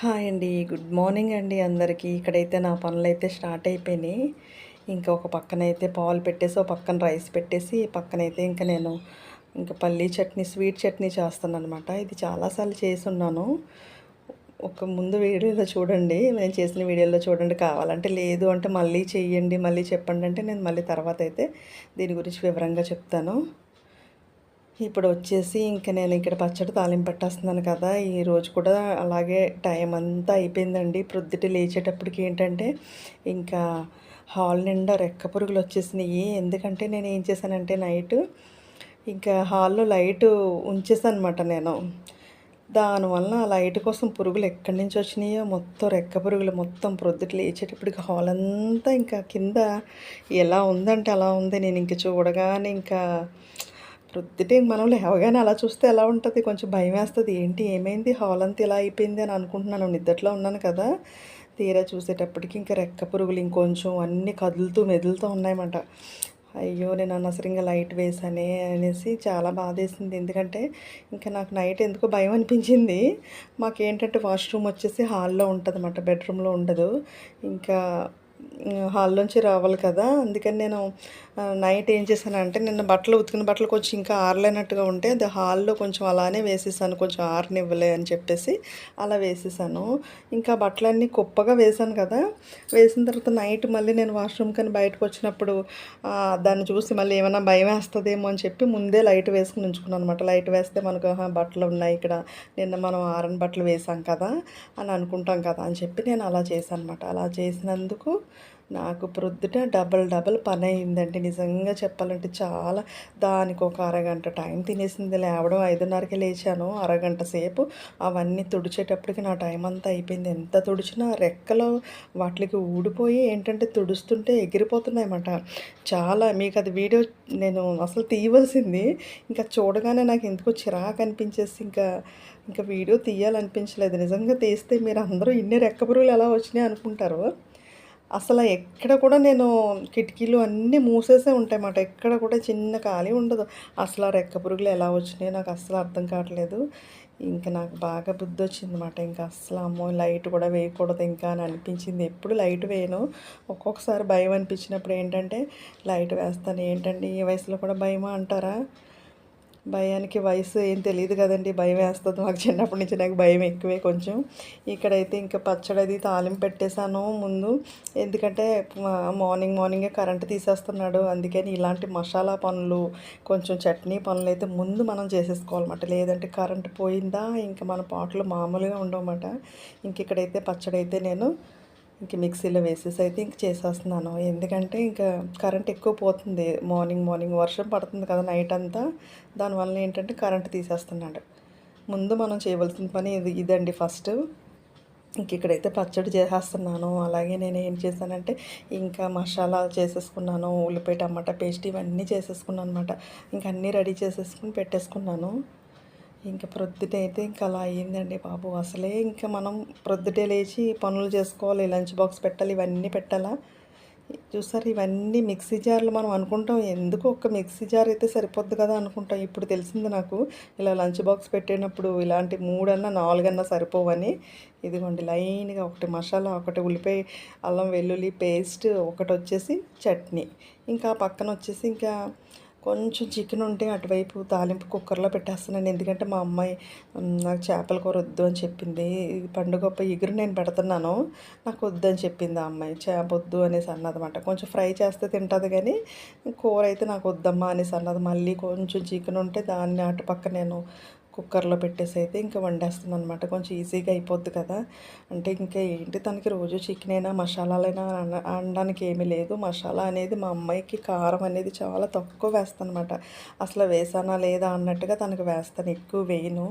Hi అండి. Good morning అండి అందరికీ. ఇక్కడైతే నా పనులు అయితే స్టార్ట్ అయిపోయినాయి. ఇంకా ఒక పక్కన అయితే పాలు పెట్టేసి ఒక పక్కన రైస్ పెట్టేసి పక్కనైతే ఇంకా నేను ఇంకా పల్లీ చట్నీ స్వీట్ చట్నీ చేస్తాను అనమాట ఇది చాలాసార్లు చేసి ఉన్నాను ఒక ముందు వీడియోలో చూడండి. నేను చేసిన వీడియోలో చూడండి. కావాలంటే లేదు అంటే మళ్ళీ చెయ్యండి మళ్ళీ చెప్పండి అంటే నేను మళ్ళీ తర్వాత అయితే దీని గురించి వివరంగా చెప్తాను. ఇప్పుడు వచ్చేసి ఇంకా నేను ఇక్కడ పచ్చడి తాలింపు పెట్టేస్తున్నాను కదా ఈరోజు కూడా అలాగే టైం అంతా అయిపోయిందండి. ప్రొద్దుటి లేచేటప్పటికి ఏంటంటే ఇంకా హాల్ నిండా రెక్క పురుగులు వచ్చేసినాయి ఎందుకంటే నేను ఏం చేశానంటే నైట్ ఇంకా హాల్లో లైట్ ఉంచేసానమాట అనమాట నేను. దానివల్ల ఆ లైట్ కోసం పురుగులు ఎక్కడి నుంచి వచ్చినాయో మొత్తం రెక్క పురుగులు మొత్తం ప్రొద్దుట లేచేటప్పటికి హాల్ అంతా ఇంకా కింద ఎలా ఉందంటే అలా ఉంది. నేను ఇంక చూడగానే ఇంకా ప్రొద్దుటే మనం లేవగానే అలా చూస్తే ఎలా ఉంటుంది? కొంచెం భయం వేస్తుంది. ఏంటి ఏమైంది? హాల్ అంతా ఇలా అయిపోయింది అని అనుకుంటున్నాను. నిద్దట్లో ఉన్నాను కదా. తీరా చూసేటప్పటికి ఇంకా రెక్క పురుగులు ఇంకొంచెం అన్నీ కదులుతూ మెదులుతూ ఉన్నాయన్నమాట. అయ్యో నేను అనవసరంగా లైట్ వేసానే అనేసి చాలా బాధేసింది. ఎందుకంటే ఇంకా నాకు నైట్ ఎందుకో భయం అనిపించింది. మాకేంటంటే వాష్రూమ్ వచ్చేసి హాల్లో ఉంటుంది అన్నమాట బెడ్రూమ్లో ఉండదు. ఇంకా హాల్లోంచి రావాలి కదా. అందుకని నేను నైట్ ఏం చేశానంటే నిన్న బట్టలు ఉతికిన బట్టలు కొంచెం ఇంకా ఆరలేనట్టుగా ఉంటే అది హాల్లో కొంచెం అలానే వేసేసాను. కొంచెం ఆరనివ్వలే అని చెప్పేసి అలా వేసేసాను. ఇంకా బట్టలన్నీ కుప్పగా వేసాను కదా. వేసిన తర్వాత నైట్ మళ్ళీ నేను వాష్రూమ్ కానీ బయటకు వచ్చినప్పుడు దాన్ని చూసి మళ్ళీ ఏమైనా భయం వేస్తుందేమో అని చెప్పి ముందే లైట్ వేసుకుని ఉంచుకున్నాను అనమాట లైట్ వేస్తే మనకు బట్టలు ఉన్నాయి ఇక్కడ. నిన్న మనం ఆరని బట్టలు వేసాం కదా అని అనుకుంటాం కదా అని చెప్పి నేను అలా చేశాను అనమాట అలా చేసినందుకు నాకు ప్రొద్దుట డబల్ డబల్ పని అయిందండి నిజంగా చెప్పాలంటే చాలా దానికి ఒక అరగంట టైం తినేసింది. లేవడం ఐదున్నరకి లేచాను. అరగంట సేపు అవన్నీ తుడిచేటప్పటికి నా టైం అంతా అయిపోయింది. ఎంత తుడిచినా రెక్కలో వాటికి ఊడిపోయి ఏంటంటే తుడుస్తుంటే ఎగిరిపోతున్నాయన్నమాట. చాలా మీకు అది వీడియో నేను అసలు తీయవలసింది. ఇంకా చూడగానే నాకు ఎందుకో చిరాకు అనిపించేసి ఇంకా ఇంకా వీడియో తీయాలనిపించలేదు. నిజంగా తీస్తే మీరు అందరూ ఇన్ని రెక్క పురుగులు ఎలా వచ్చినాయి అనుకుంటారు? అసలు ఎక్కడ కూడా నేను కిటికీలు అన్నీ మూసేసే ఉంటాయన్నమాట. ఎక్కడ కూడా చిన్న ఖాళీ ఉండదు. అసలు ఆ రెక్క పురుగులు ఎలా వచ్చినాయో నాకు అస్సలు అర్థం కావట్లేదు. ఇంకా నాకు బాగా బుద్ధి వచ్చిందన్నమాట. ఇంకా అస్సలు అమ్మో లైట్ కూడా వేయకూడదు ఇంకా అని అనిపించింది. ఎప్పుడు లైట్ వేయను. ఒక్కొక్కసారి భయం అనిపించినప్పుడు ఏంటంటే లైట్ వేస్తాను. ఏంటండి ఈ వయసులో కూడా భయమా అంటారా? భయానికి వయసు ఏం తెలియదు కదండి భయం వేస్తుంది మాకు చిన్నప్పటి నుంచి నాకు భయం ఎక్కువే కొంచెం. ఇక్కడైతే ఇంకా పచ్చడి అది తాలింపు పెట్టేశాను ముందు. ఎందుకంటే మార్నింగ్ మార్నింగే కరెంటు తీసేస్తున్నాడు. అందుకని ఇలాంటి మసాలా పనులు కొంచెం చట్నీ పనులు అయితే ముందు మనం చేసేసుకోవాలన్నమాట. లేదంటే కరెంటు పోయిందా ఇంకా మన పాటలు మామూలుగా ఉండవన్నమాట ఇంక ఇక్కడైతే పచ్చడి అయితే నేను ఇంక మిక్సీలో వేసేసి అయితే ఇంక చేసేస్తున్నాను. ఎందుకంటే ఇంకా కరెంట్ ఎక్కువ పోతుంది. మార్నింగ్ మార్నింగ్ వర్షం పడుతుంది కదా నైట్ అంతా. దానివల్ల ఏంటంటే కరెంట్ తీసేస్తున్నాడు. ముందు మనం చేయవలసిన పని ఇది ఇదండి ఫస్ట్. ఇంక ఇక్కడైతే పచ్చడి చేసేస్తున్నాను. అలాగే నేను ఏం చేశానంటే ఇంకా మసాలా చేసేసుకున్నాను. ఉల్లిపాయ టమాటా పేస్ట్ ఇవన్నీ చేసేసుకున్నాను అనమాట ఇంక అన్నీ రెడీ చేసేసుకుని పెట్టేసుకున్నాను. ఇంకా ప్రొద్దుటే అయితే ఇంకా అలా అయ్యిందండి బాబు. అసలే ఇంకా మనం ప్రొద్దుటే లేచి పనులు చేసుకోవాలి లంచ్ బాక్స్ పెట్టాలి ఇవన్నీ పెట్టాలా? చూసారు ఇవన్నీ మిక్సీ జార్లు మనం అనుకుంటాం. ఎందుకు ఒక మిక్సీ జార్ అయితే సరిపోద్ది కదా అనుకుంటాం. ఇప్పుడు తెలిసింది నాకు ఇలా లంచ్ బాక్స్ పెట్టేటప్పుడు ఇలాంటి మూడన్నా నాలుగన్నా సరిపోవని. ఇదిగోండి లైన్గా ఒకటి మసాలా ఒకటి ఉల్లిపాయ అల్లం వెల్లుల్లి పేస్ట్ ఒకటి వచ్చేసి చట్నీ. ఇంకా పక్కన వచ్చేసి ఇంకా కొంచెం చికెన్ ఉంటే అటువైపు తాలింపు కుక్కర్లో పెట్టేస్తున్నాను. ఎందుకంటే మా అమ్మాయి నాకు చేపల కూర వద్దు అని చెప్పింది. పండుగ ఎగురు నేను పెడుతున్నాను. నాకు వద్దు అని చెప్పింది ఆ అమ్మాయి. చేప వద్దు అనేసి అన్నదన్నమాట కొంచెం ఫ్రై చేస్తే తింటుంది కానీ కూర అయితే నాకు వద్దమ్మా అనేసి అన్నది. మళ్ళీ కొంచెం చికెన్ ఉంటే దాన్ని అటుపక్క నేను కుక్కర్లో పెట్టేసి అయితే ఇంకా వండేస్తుంది అనమాట కొంచెం ఈజీగా అయిపోద్ది కదా. అంటే ఇంకా ఏంటి తనకి రోజు చికెన్ అయినా మసాలాలైనా అనడానికి ఏమీ లేదు. మసాలా అనేది మా అమ్మాయికి కారం అనేది చాలా తక్కువ వేస్తాను అనమాట అసలు వేసానా లేదా అన్నట్టుగా తనకు వేస్తాను. ఎక్కువ వేయను.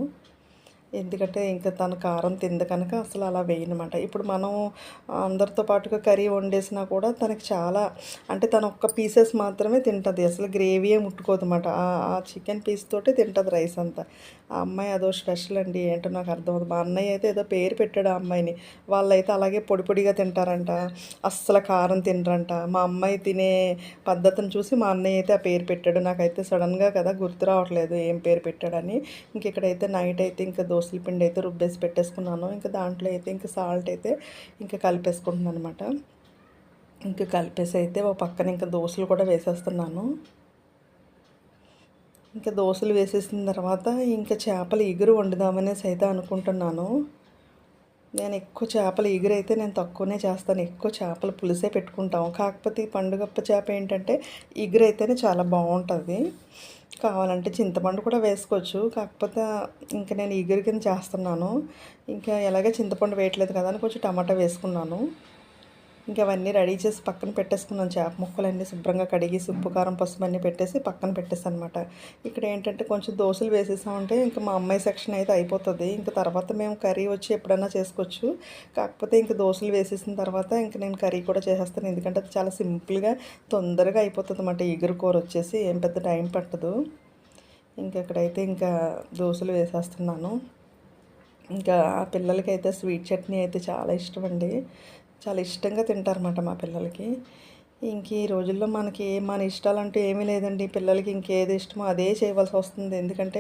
ఎందుకంటే ఇంకా తను కారం తింది కనుక అసలు అలా వేయనమాట. ఇప్పుడు మనం అందరితో పాటుగా కర్రీ వండేసినా కూడా తనకి చాలా అంటే తను ఒక్క పీసెస్ మాత్రమే తింటుంది. అసలు గ్రేవీయే ముట్టుకోదన్నమాట. ఆ చికెన్ పీస్ తోటి తింటుంది రైస్ అంతా. ఆ అమ్మాయి అదో స్పెషల్ అండి ఏంటో నాకు అర్థమవుతుంది మా అన్నయ్య అయితే ఏదో పేరు పెట్టాడు ఆ అమ్మాయిని. వాళ్ళైతే అలాగే పొడి పొడిగా తింటారంట. అస్సలు కారం తినరంట. మా అమ్మాయి తినే పద్ధతిని చూసి మా అన్నయ్య అయితే ఆ పేరు పెట్టాడు. నాకైతే సడన్గా కదా గుర్తు రావట్లేదు ఏం పేరు పెట్టాడని. ఇంక ఇక్కడైతే నైట్ అయితే ఇంకా దోశల పిండి అయితే రుబ్బేసి పెట్టేసుకున్నాను. ఇంకా దాంట్లో అయితే ఇంకా సాల్ట్ అయితే ఇంకా కలిపేసుకుంటున్నాను అనమాట ఇంకా కలిపేసి అయితే ఒక పక్కన ఇంకా దోశలు కూడా వేసేస్తున్నాను. ఇంకా దోశలు వేసేసిన తర్వాత ఇంకా చేపలు ఎగురు వండుదామనేసి అయితే అనుకుంటున్నాను. నేను ఎక్కువ చేపలు ఎగురైతే నేను తక్కువనే చేస్తాను. ఎక్కువ చేపలు పులుసే పెట్టుకుంటాం కాకపోతే ఈ పండుగప్ప చేప ఏంటంటే ఎగురైతేనే చాలా బాగుంటుంది. కావాలంటే చింతపండు కూడా వేసుకోవచ్చు. కాకపోతే ఇంకా నేను ఎగురు కింద చేస్తున్నాను. ఇంకా ఎలాగే చింతపండు వేయట్లేదు కదా అని కొంచెం టమాటా వేసుకున్నాను. ఇంకా అవన్నీ రెడీ చేసి పక్కన పెట్టేసుకున్నాను. చేప ముక్కలన్నీ శుభ్రంగా కడిగి ఉప్పు కారం పసుపు అన్నీ పెట్టేసి పక్కన పెట్టేస్తాను అనమాట ఇక్కడ ఏంటంటే కొంచెం దోశలు వేసేసామంటే ఇంకా మా అమ్మాయి సెక్షన్ అయితే అయిపోతుంది. ఇంకా తర్వాత మేము కర్రీ వచ్చి ఎప్పుడైనా చేసుకోవచ్చు. కాకపోతే ఇంకా దోశలు వేసేసిన తర్వాత ఇంకా నేను కర్రీ కూడా చేసేస్తాను. ఎందుకంటే అది చాలా సింపుల్గా తొందరగా అయిపోతుంది అనమాట ఎగురు కూర వచ్చేసి ఏం పెద్ద టైం పట్టదు. ఇంకా ఇక్కడైతే ఇంకా దోశలు వేసేస్తున్నాను. ఇంకా పిల్లలకైతే స్వీట్ చట్నీ అయితే చాలా ఇష్టం అండి. చాలా ఇష్టంగా తింటారన్నమాట మా పిల్లలకి. ఇంక ఈ రోజుల్లో మనకి మన ఇష్టాలంటూ ఏమీ లేదండి. పిల్లలకి ఇంకేది ఇష్టమో అదే చేయవలసి వస్తుంది. ఎందుకంటే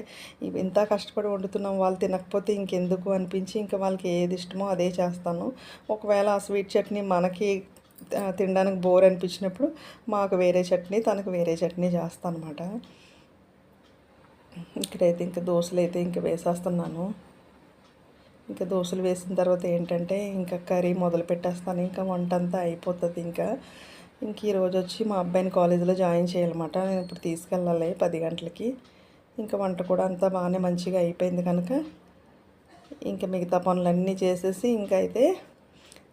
ఇంత కష్టపడి వండుతున్నాం వాళ్ళు తినకపోతే ఇంకెందుకు అనిపించి ఇంకా వాళ్ళకి ఏది ఇష్టమో అదే చేస్తాను. ఒకవేళ ఆ స్వీట్ చట్నీ మనకి తినడానికి బోర్ అనిపించినప్పుడు మాకు వేరే చట్నీ తనకు వేరే చట్నీ చేస్తాను అనమాట ఇక్కడైతే ఇంకా దోశలు అయితే ఇంకా వేసేస్తున్నాను. ఇంకా దోశలు వేసిన తర్వాత ఏంటంటే ఇంకా కర్రీ మొదలు పెట్టేస్తాను. ఇంకా వంట అంతా అయిపోతుంది ఇంకా. ఇంక ఈరోజు వచ్చి మా అబ్బాయిని కాలేజీలో జాయిన్ చేయాలన్నమాట. నేను ఇప్పుడు తీసుకెళ్ళాలి పది గంటలకి. ఇంకా వంట కూడా అంతా బాగానే మంచిగా అయిపోయింది కనుక. ఇంకా మిగతా పనులన్నీ చేసేసి ఇంకా అయితే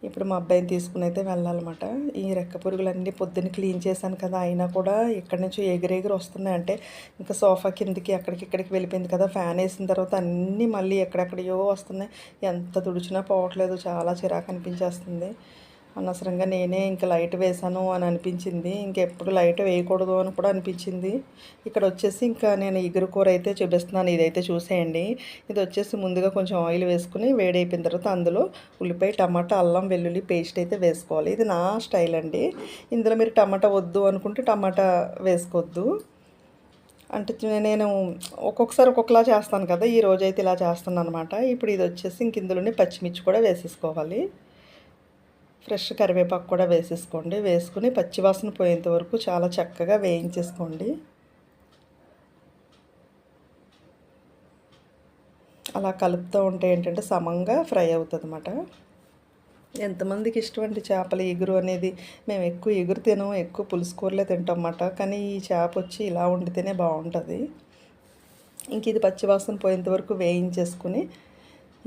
ఇప్పుడు మా అబ్బాయిని తీసుకుని అయితే వెళ్ళాలన్నమాట. ఈ రెక్క పురుగులన్నీ పొద్దున్న క్లీన్ చేశాను కదా అయినా కూడా ఇక్కడి నుంచి ఎగిరెగిరి వస్తున్నాయి. అంటే ఇంకా సోఫా కిందకి అక్కడికి ఇక్కడికి వెళ్ళిపోయింది కదా ఫ్యాన్ వేసిన తర్వాత అన్నీ మళ్ళీ ఎక్కడెక్కడియో వస్తున్నాయి. ఎంత తుడిచినా పోవట్లేదు చాలా చిరాకు అనిపించేస్తుంది. అనవసరంగా నేనే ఇంకా లైట్ వేసాను అని అనిపించింది. ఇంకెప్పుడు లైట్ వేయకూడదు అని కూడా అనిపించింది. ఇక్కడ వచ్చేసి ఇంకా నేను ఇగురు కూర అయితే చూపిస్తున్నాను. ఇదైతే చూసేయండి. ఇది వచ్చేసి ముందుగా కొంచెం ఆయిల్ వేసుకుని వేడైపోయిన తర్వాత అందులో ఉల్లిపాయ టమాటా అల్లం వెల్లుల్లి పేస్ట్ అయితే వేసుకోవాలి. ఇది నా స్టైల్ అండి. ఇందులో మీరు టమాటా వద్దు అనుకుంటే టమాటా వేసుకోవద్దు. అంటే నేను ఒక్కొక్కసారి ఒక్కొక్కలా చేస్తాను కదా. ఈ రోజైతే ఇలా చేస్తాను అనమాట ఇప్పుడు ఇది వచ్చేసి ఇంక ఇందులోనే పచ్చిమిర్చి కూడా వేసేసుకోవాలి. ఫ్రెష్ కరివేపాకు కూడా వేసేసుకోండి. వేసుకుని పచ్చివాసన పోయేంత వరకు చాలా చక్కగా వేయించేసుకోండి. అలా కలుపుతూ ఉంటే ఏంటంటే సమంగా ఫ్రై అవుతుంది అన్నమాట ఎంతమందికి ఇష్టం అండి చేపల ఎగురు అనేది? మేము ఎక్కువ ఎగురు తినం ఎక్కువ పులుసు కూరలే తింటాం అన్నమాట కానీ ఈ చేప వచ్చి ఇలా వండితేనే బాగుంటుంది. ఇంక ఇది పచ్చివాసన పోయేంత వరకు వేయించేసుకుని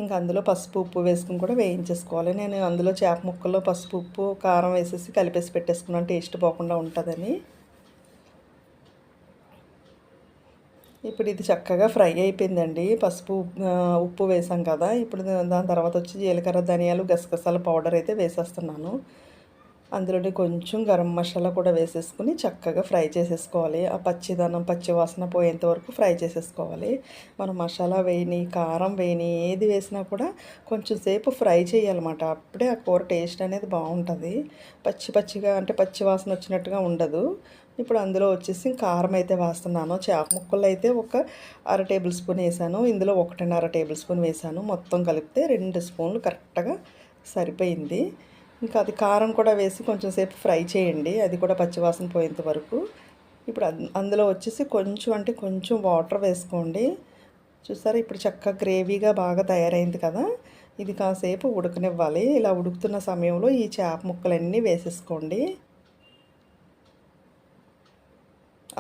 ఇంకా అందులో పసుపు ఉప్పు వేసుకుని కూడా వేయించేసుకోవాలి. నేను అందులో చేప ముక్కల్లో పసుపు ఉప్పు కారం వేసేసి కలిపేసి పెట్టేసుకున్నాను. టేస్ట్ పోకుండా ఉంటుందని. ఇప్పుడు ఇది చక్కగా ఫ్రై అయిపోయిందండి. పసుపు ఉప్పు వేసాం కదా. ఇప్పుడు దాని తర్వాత వచ్చి జీలకర్ర ధనియాలు గసగసాల పౌడర్ అయితే వేసేస్తున్నాను. అందులోనే కొంచెం గరం మసాలా కూడా వేసేసుకుని చక్కగా ఫ్రై చేసేసుకోవాలి. ఆ పచ్చిదనం పచ్చి వాసన పోయేంత వరకు ఫ్రై చేసేసుకోవాలి. మనం మసాలా వేయని కారం వేయని ఏది వేసినా కూడా కొంచెం సేపు ఫ్రై చేయాలన్నమాట. అప్పుడే ఆ కూర టేస్ట్ అనేది బాగుంటుంది. పచ్చి పచ్చిగా అంటే పచ్చి వాసన వచ్చినట్టుగా ఉండదు. ఇప్పుడు అందులో వచ్చేసి కారం అయితే వేస్తున్నాను. చేప ముక్కలు అయితే ఒక అర టేబుల్ స్పూన్ వేసాను. ఇందులో ఒకటిన్నర టేబుల్ స్పూన్ వేసాను. మొత్తం కలిపితే రెండు స్పూన్లు కరెక్ట్గా సరిపోయింది. ఇంకా అది కారం కూడా వేసి కొంచెం సేపు ఫ్రై చేయండి. అది కూడా పచ్చివాసన పోయేంత వరకు. ఇప్పుడు అందులో వచ్చేసి కొంచెం అంటే కొంచెం వాటర్ వేసుకోండి. చూసారా? ఇప్పుడు చక్కగా గ్రేవీగా బాగా తయారైంది కదా? ఇది కాసేపు ఉడకనివ్వాలి. ఇలా ఉడుకుతున్న సమయంలో ఈ చేప ముక్కలన్నీ వేసేసుకోండి.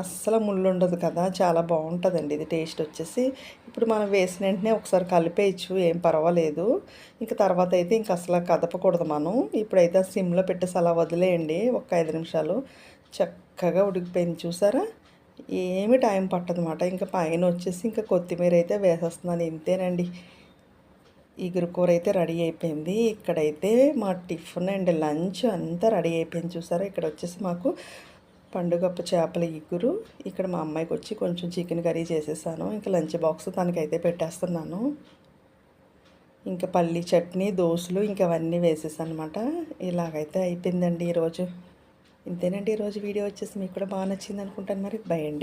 అస్సలు ముళ్ళు ఉండదు కదా చాలా బాగుంటుందండి ఇది టేస్ట్ వచ్చేసి. ఇప్పుడు మనం వేసిన వెంటనే ఒకసారి కలిపేయచ్చు ఏం పర్వాలేదు. ఇంకా తర్వాత అయితే ఇంక అసలు కదపకూడదు మనం. ఇప్పుడైతే సిమ్లో పెట్టేసి అలా వదిలేయండి ఒక ఐదు నిమిషాలు. చక్కగా ఉడికిపోయింది చూసారా? ఏమి టైం పట్టదన్నమాట. ఇంకా పైన వచ్చేసి ఇంకా కొత్తిమీర అయితే వేసేస్తున్నాను ఇంతేనండి. ఇగురు కూర అయితే రెడీ అయిపోయింది. ఇక్కడైతే మా టిఫిన్ అండ్ లంచ్ అంతా రెడీ అయిపోయింది చూసారా? ఇక్కడ వచ్చేసి మాకు పండుగప్ప చేపల ఇగురు. ఇక్కడ మా అమ్మాయికి వచ్చి కొంచెం చికెన్ కర్రీ చేసేసాను. ఇంకా లంచ్ బాక్స్ తనకైతే పెట్టేస్తున్నాను. ఇంకా పల్లి చట్నీ దోశలు ఇంకా అవన్నీ వేసేసాను అనమాట ఇలాగైతే అయిపోయిందండి ఈరోజు. ఇంతేనండి ఈరోజు వీడియో వచ్చేసి మీకు కూడా బాగా నచ్చింది అనుకుంటాను మరి భయండి